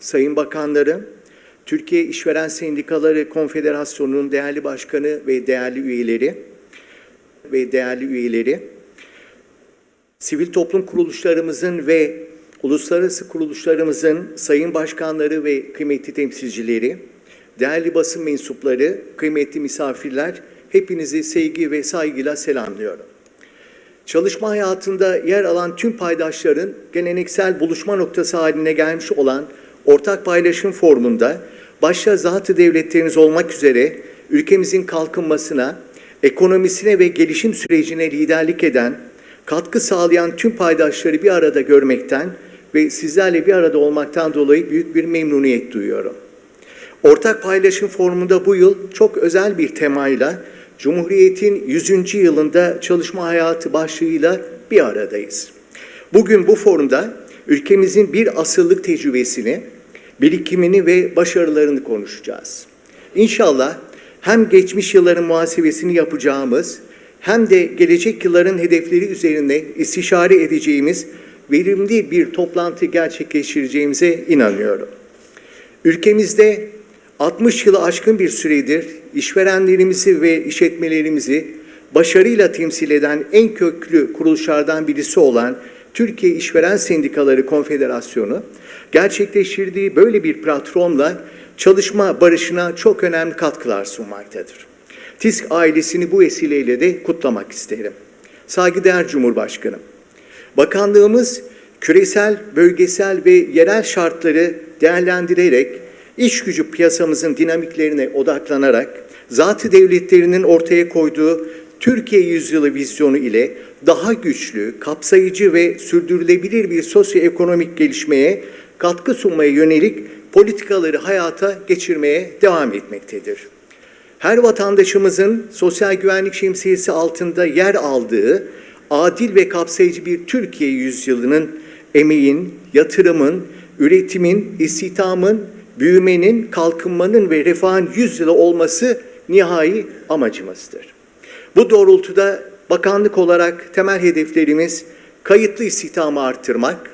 Sayın Bakanlarım, Türkiye İşveren Sendikaları Konfederasyonu'nun değerli başkanı ve değerli üyeleri ve değerli üyeleri, sivil toplum kuruluşlarımızın ve uluslararası kuruluşlarımızın sayın başkanları ve kıymetli temsilcileri, değerli basın mensupları, kıymetli misafirler, hepinizi sevgi ve saygıyla selamlıyorum. Çalışma hayatında yer alan tüm paydaşların geleneksel buluşma noktası haline gelmiş olan ortak paylaşım formunda başta zatı devletleriniz olmak üzere ülkemizin kalkınmasına, ekonomisine ve gelişim sürecine liderlik eden, katkı sağlayan tüm paydaşları bir arada görmekten ve sizlerle bir arada olmaktan dolayı büyük bir memnuniyet duyuyorum. Ortak paylaşım formunda bu yıl çok özel bir temayla Cumhuriyet'in 100. yılında çalışma hayatı başlığıyla bir aradayız. Bugün bu forumda ülkemizin bir asırlık tecrübesini, birikimini ve başarılarını konuşacağız. İnşallah hem geçmiş yılların muhasebesini yapacağımız hem de gelecek yılların hedefleri üzerine istişare edeceğimiz verimli bir toplantı gerçekleştireceğimize inanıyorum. Ülkemizde 60 yılı aşkın bir süredir işverenlerimizi ve işletmelerimizi başarıyla temsil eden en köklü kuruluşlardan birisi olan Türkiye İşveren Sendikaları Konfederasyonu gerçekleştirdiği böyle bir platformla çalışma barışına çok önemli katkılar sunmaktadır. TİSK ailesini bu vesileyle de kutlamak isterim. Saygıdeğer Cumhurbaşkanım, Bakanlığımız küresel, bölgesel ve yerel şartları değerlendirerek iş gücü piyasamızın dinamiklerine odaklanarak zatı devletlerinin ortaya koyduğu Türkiye yüzyılı vizyonu ile daha güçlü, kapsayıcı ve sürdürülebilir bir sosyoekonomik gelişmeye katkı sunmaya yönelik politikaları hayata geçirmeye devam etmektedir. Her vatandaşımızın sosyal güvenlik şemsiyesi altında yer aldığı adil ve kapsayıcı bir Türkiye yüzyılının emeğin, yatırımın, üretimin, istihdamın, büyümenin, kalkınmanın ve refahın yüzyılı olması nihai amacımızdır. Bu doğrultuda bakanlık olarak temel hedeflerimiz kayıtlı istihdamı artırmak,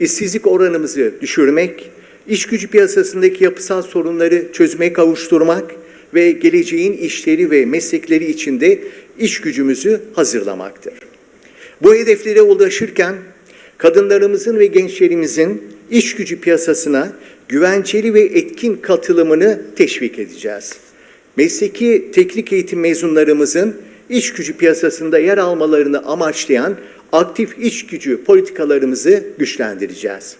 işsizlik oranımızı düşürmek, iş gücü piyasasındaki yapısal sorunları çözüme kavuşturmak ve geleceğin işleri ve meslekleri içinde iş gücümüzü hazırlamaktır. Bu hedeflere ulaşırken kadınlarımızın ve gençlerimizin iş gücü piyasasına güvenceli ve etkin katılımını teşvik edeceğiz. Mesleki teknik eğitim mezunlarımızın iş gücü piyasasında yer almalarını amaçlayan aktif iş gücü politikalarımızı güçlendireceğiz.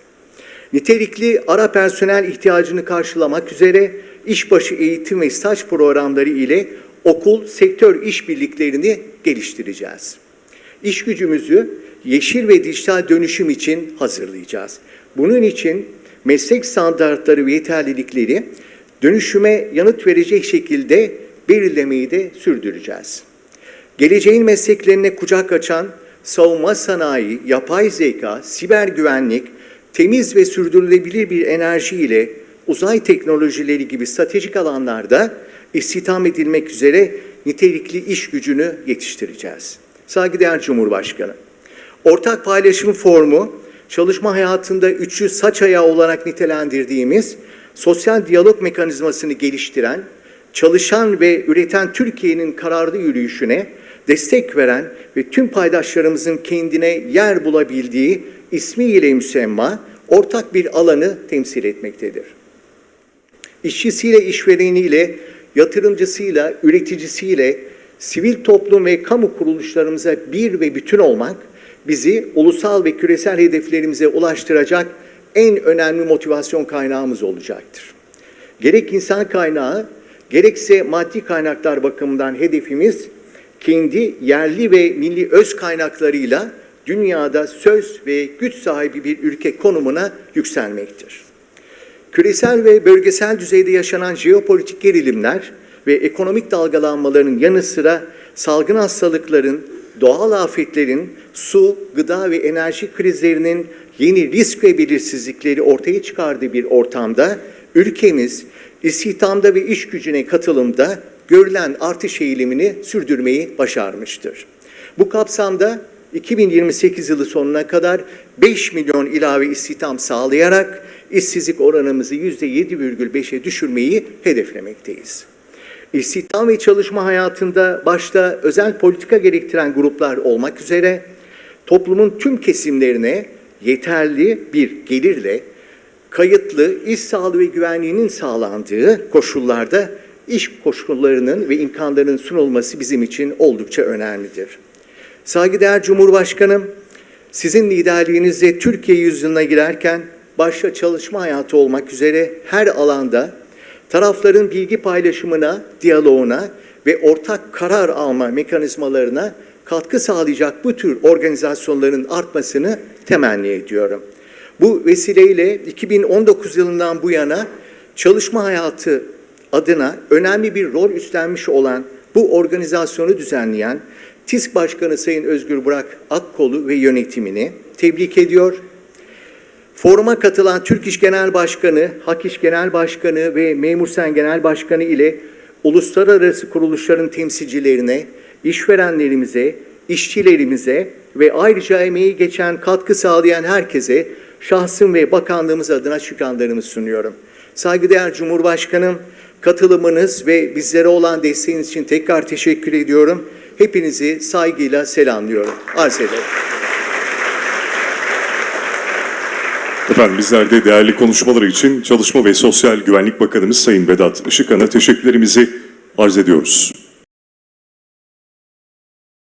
Nitelikli ara personel ihtiyacını karşılamak üzere işbaşı eğitim ve staj programları ile okul sektör işbirliklerini geliştireceğiz. İş gücümüzü yeşil ve dijital dönüşüm için hazırlayacağız. Bunun için meslek standartları ve yeterlilikleri dönüşüme yanıt verecek şekilde belirlemeyi de sürdüreceğiz. Geleceğin mesleklerine kucak açan savunma sanayi, yapay zeka, siber güvenlik, temiz ve sürdürülebilir bir enerji ile uzay teknolojileri gibi stratejik alanlarda istihdam edilmek üzere nitelikli iş gücünü yetiştireceğiz. Saygıdeğer Cumhurbaşkanı, ortak paylaşım formu çalışma hayatında üçü saç ayağı olarak nitelendirdiğimiz sosyal diyalog mekanizmasını geliştiren, çalışan ve üreten Türkiye'nin kararlı yürüyüşüne destek veren ve tüm paydaşlarımızın kendine yer bulabildiği ismiyle müsemma ortak bir alanı temsil etmektedir. İşçisiyle, işvereniyle, yatırımcısıyla, üreticisiyle, sivil toplum ve kamu kuruluşlarımıza bir ve bütün olmak, bizi ulusal ve küresel hedeflerimize ulaştıracak en önemli motivasyon kaynağımız olacaktır. Gerek insan kaynağı, gerekse maddi kaynaklar bakımından hedefimiz kendi yerli ve milli öz kaynaklarıyla dünyada söz ve güç sahibi bir ülke konumuna yükselmektir. Küresel ve bölgesel düzeyde yaşanan jeopolitik gerilimler ve ekonomik dalgalanmaların yanı sıra salgın hastalıkların, doğal afetlerin, su, gıda ve enerji krizlerinin yeni risk ve belirsizlikleri ortaya çıkardığı bir ortamda ülkemiz istihdamda ve iş gücüne katılımda görülen artış eğilimini sürdürmeyi başarmıştır. Bu kapsamda 2028 yılı sonuna kadar 5 milyon ilave istihdam sağlayarak işsizlik oranımızı %7,5'e düşürmeyi hedeflemekteyiz. İstihdam ve çalışma hayatında başta özel politika gerektiren gruplar olmak üzere toplumun tüm kesimlerine yeterli bir gelirle kayıtlı iş sağlığı ve güvenliğinin sağlandığı koşullarda iş koşullarının ve imkanlarının sunulması bizim için oldukça önemlidir. Saygıdeğer Cumhurbaşkanım, sizin liderliğinizde Türkiye yüzyılına girerken başta çalışma hayatı olmak üzere her alanda tarafların bilgi paylaşımına, diyaloğuna ve ortak karar alma mekanizmalarına katkı sağlayacak bu tür organizasyonların artmasını temenni ediyorum. Bu vesileyle 2019 yılından bu yana çalışma hayatı adına önemli bir rol üstlenmiş olan bu organizasyonu düzenleyen TİSK Başkanı Sayın Özgür Burak Akkolu ve yönetimini tebrik ediyor. Foruma katılan Türk İş Genel Başkanı, Hak İş Genel Başkanı ve Memursen Genel Başkanı ile uluslararası kuruluşların temsilcilerine, işverenlerimize, işçilerimize ve ayrıca emeği geçen katkı sağlayan herkese şahsım ve bakanlığımız adına şükranlarımı sunuyorum. Saygıdeğer Cumhurbaşkanım, katılımınız ve bizlere olan desteğiniz için tekrar teşekkür ediyorum. Hepinizi saygıyla selamlıyorum. Arz ederim. Efendim bizler de değerli konuşmaları için Çalışma ve Sosyal Güvenlik Bakanımız Sayın Vedat Işıkhan'a teşekkürlerimizi arz ediyoruz.